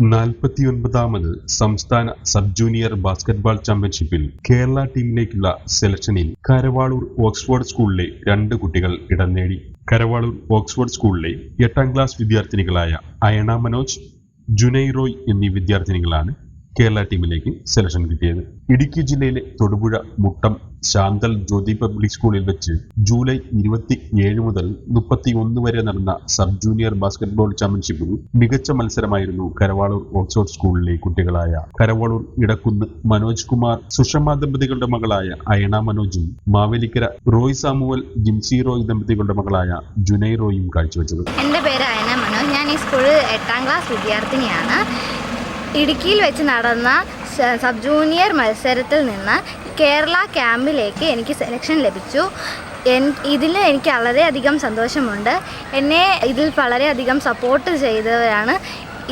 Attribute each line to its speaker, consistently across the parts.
Speaker 1: നാൽപ്പത്തിയൊൻപതാമത് സംസ്ഥാന sub junior basketball ചാമ്പ്യൻഷിപ്പിൽ കേരള ടീമിലേക്കുള്ള സെലക്ഷനിൽ കരവാളൂർ ഓക്സ്ഫോർഡ് സ്കൂളിലെ രണ്ട് കുട്ടികൾ ഇടം നേടി. കരവാളൂർ ഓക്സ്ഫോർഡ് സ്കൂളിലെ എട്ടാം ക്ലാസ് വിദ്യാർത്ഥിനികളായ അയണ മനോജ് ജുനൈ റോയ് എന്നീ വിദ്യാർത്ഥിനികളാണ് കേരള ടീമിലേക്ക് സെലക്ഷൻ കിട്ടിയത്. ഇടുക്കി ജില്ലയിലെ തൊടുപുഴ മുട്ടം ശാന്തൽ ജ്യോതി പബ്ലിക് സ്കൂളിൽ വെച്ച് ജൂലൈ ഇരുപത്തി ഏഴ് മുതൽ മുപ്പത്തി ഒന്ന് വരെ നടന്ന സബ് ജൂനിയർ ബാസ്കറ്റ്ബോൾ ചാമ്പ്യൻഷിപ്പിൽ മികച്ച മത്സരമായിരുന്നു കരവാളൂർ ഓക്സ്ഫോർഡ് സ്കൂളിലെ കുട്ടികളായ കരവാളൂർ ഇടക്കുന്ന് മനോജ് കുമാർ സുഷമ ദമ്പതികളുടെ മകളായ അയണ മനോജും മാവേലിക്കര റോയ് സാമുവൽ ജിംസി റോയ് ദമ്പതികളുടെ മകളായ ജുനൈ റോയും കാഴ്ചവെച്ചത്.
Speaker 2: എന്റെ പേര് അയന മനോജ്. ഞാൻ ഈ സ്കൂളിൽ എട്ടാം ക്ലാസ് വിദ്യാർത്ഥിനിയാണ്. ഇടുക്കിയിൽ വെച്ച് നടന്ന സബ് ജൂനിയർ മത്സരത്തിൽ നിന്ന് കേരള ക്യാമ്പിലേക്ക് എനിക്ക് സെലക്ഷൻ ലഭിച്ചു. എൻ ഇതിൽ എനിക്ക് വളരെയധികം സന്തോഷമുണ്ട്. എന്നെ ഇതിൽ വളരെയധികം സപ്പോർട്ട് ചെയ്തവരാണ്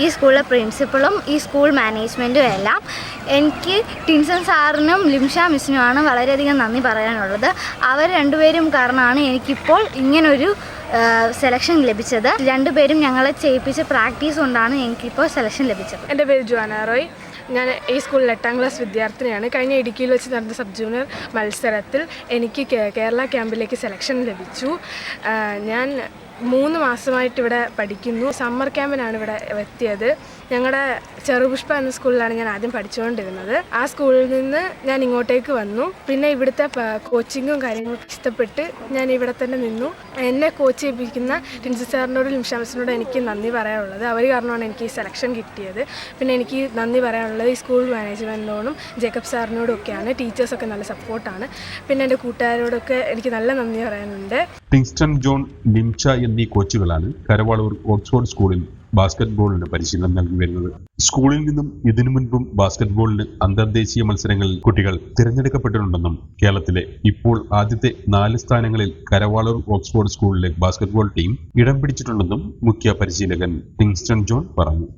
Speaker 2: ഈ സ്കൂളിലെ പ്രിൻസിപ്പളും ഈ സ്കൂൾ മാനേജ്മെന്റും എല്ലാം. എനിക്ക് ടിൻസൺ സാറിനും ലിംഷ മിസ്സിനുമാണ് വളരെയധികം നന്ദി പറയാനുള്ളത്. അവർ രണ്ടുപേരും കാരണമാണ് എനിക്കിപ്പോൾ ഇങ്ങനൊരു സെലക്ഷൻ ലഭിച്ചത്. രണ്ടുപേരും ഞങ്ങളെ ചെയ്യിപ്പിച്ച പ്രാക്ടീസ് കൊണ്ടാണ് എനിക്കിപ്പോൾ സെലക്ഷൻ ലഭിച്ചത്.
Speaker 3: എന്റെ പേര് ജോന റോയ്. ഞാൻ ഈ സ്കൂളിൽ എട്ടാം ക്ലാസ് വിദ്യാർത്ഥിനിയാണ്. കഴിഞ്ഞ ഇടുക്കിയിൽ വെച്ച് നടന്ന സബ് ജൂനിയർ മത്സരത്തിൽ എനിക്ക് കേരള ക്യാമ്പിലേക്ക് സെലക്ഷൻ ലഭിച്ചു. ഞാൻ മൂന്ന് മാസമായിട്ട് ഇവിടെ പഠിക്കുന്നു. സമ്മർ ക്യാമ്പിനാണ് ഇവിടെ എത്തിയത്. ഞങ്ങളുടെ ചെറുപുഷ്പ എന്ന സ്കൂളിലാണ് ഞാൻ ആദ്യം പഠിച്ചുകൊണ്ടിരുന്നത് ആ സ്കൂളിൽ നിന്ന് ഞാൻ ഇങ്ങോട്ടേക്ക് വന്നു. പിന്നെ ഇവിടുത്തെ കോച്ചിങ്ങും കാര്യങ്ങളും ഇഷ്ടപ്പെട്ട് ഞാൻ ഇവിടെ തന്നെ നിന്നു. എന്നെ കോച്ച് ചെയ്യിപ്പിക്കുന്ന ടിൻസി സാറിനോടും ലിംഷാംസിനോടും എനിക്ക് നന്ദി പറയാനുള്ളത്. അവർ കാരണമാണ് എനിക്ക് ഈ സെലക്ഷൻ കിട്ടിയത്. പിന്നെ എനിക്ക് നന്ദി പറയാനുള്ളത് ഈ സ്കൂൾ മാനേജ്മെന്റിനോടും ജേക്കബ് സാറിനോടും ഒക്കെയാണ് ടീച്ചേഴ്സൊക്കെ നല്ല സപ്പോർട്ടാണ്. പിന്നെ എന്റെ കൂട്ടുകാരോടൊക്കെ എനിക്ക് നല്ല നന്ദി പറയാനുണ്ട്.
Speaker 1: ടിങ്സ്റ്റൺ ജോൺ ലിംച എന്നീ കോച്ചുകളാണ് കരവാളൂർ ഓക്സ്ഫോർഡ് സ്കൂളിൽ ബാസ്കറ്റ്ബോളിന് പരിശീലനം നൽകി വരുന്നത് സ്കൂളിൽ നിന്നും ഇതിനു മുൻപും ബാസ്കറ്റ്ബോളിന് അന്തർദേശീയ മത്സരങ്ങളിൽ കുട്ടികൾ തിരഞ്ഞെടുക്കപ്പെട്ടിട്ടുണ്ടെന്നും കേരളത്തിലെ ഇപ്പോൾ ആദ്യത്തെ നാല് സ്ഥാനങ്ങളിൽ കരവാളൂർ ഓക്സ്ഫോർഡ് സ്കൂളിലെ ബാസ്കറ്റ്ബോൾ ടീം ഇടം പിടിച്ചിട്ടുണ്ടെന്നും മുഖ്യ പരിശീലകൻ ടിങ്സ്റ്റൺ ജോൺ പറഞ്ഞു.